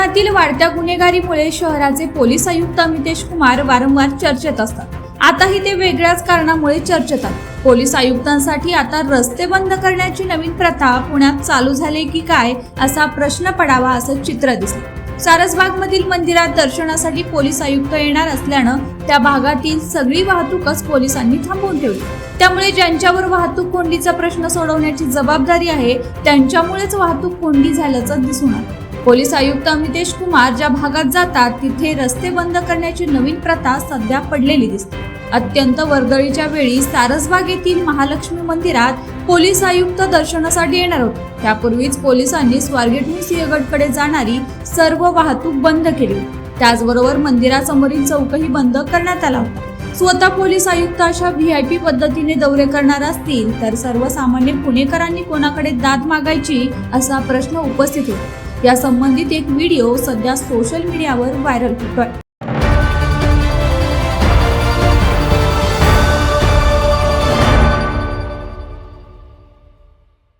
शहरातील वाढत्या गुन्हेगारीमुळे शहराचे पोलीस आयुक्त अमितेश कुमार वारंवार चर्चेत असतात. आताही ते वेगळ्याच कारणामुळे चर्चेत आहेत. पोलीस आयुक्तांसाठी आता रस्ते बंद करण्याची नवीन प्रथा पुण्यात चालू झाली की काय असा प्रश्न पडावा असं चित्र दिसलं सारसबागमधील मंदिरात दर्शनासाठी पोलीस आयुक्त येणार असल्यानं त्या भागातील सगळी वाहतूकच पोलिसांनी थांबवून ठेवली. त्यामुळे ज्यांच्यावर वाहतूक कोंडीचा प्रश्न सोडवण्याची जबाबदारी आहे त्यांच्यामुळेच वाहतूक कोंडी झाल्याचं दिसून आलं. पोलीस आयुक्त अमितेश कुमार ज्या भागात जातात तिथे रस्ते बंद करण्याची नवीन प्रथा सध्या पडलेली दिसते. अत्यंत वर्दळीच्या वेळी सारसबाग येथील महालक्ष्मी मंदिरात पोलीस आयुक्त दर्शनासाठी येणार होते. त्यापूर्वीच पोलिसांनी स्वारगेटहून सिंहगडकडे जाणारी सर्व वाहतूक बंद केली. त्याचबरोबर मंदिरासमोरील चौकही बंद करण्यात आला होता. स्वतः पोलीस आयुक्त अशा व्ही आय पी पद्धतीने दौरे करणार असतील तर सर्वसामान्य पुणेकरांनी कोणाकडे दाद मागायची असा प्रश्न उपस्थित होता. या संबंधित एक व्हिडिओ सध्या सोशल मीडियावर व्हायरल होतोय.